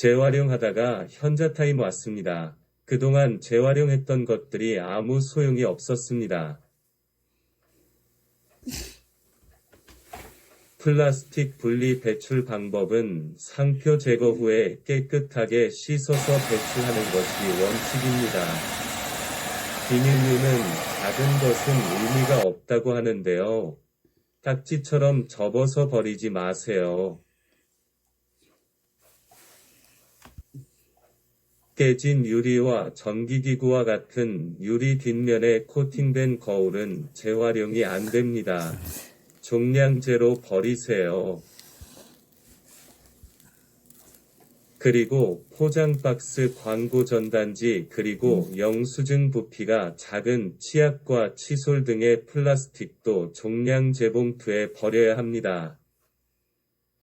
재활용하다가 현자타임 왔습니다. 그동안 재활용했던 것들이 아무 소용이 없었습니다. 플라스틱 분리 배출 방법은 상표 제거 후에 깨끗하게 씻어서 배출하는 것이 원칙입니다. 비닐류는 작은 것은 의미가 없다고 하는데요. 딱지처럼 접어서 버리지 마세요. 깨진 유리와 전기기구와 같은 유리 뒷면에 코팅된 거울은 재활용이 안 됩니다. 종량제로 버리세요. 그리고 포장 박스 광고 전단지 그리고 영수증 부피가 작은 치약과 칫솔 등의 플라스틱도 종량 재봉투에 버려야 합니다.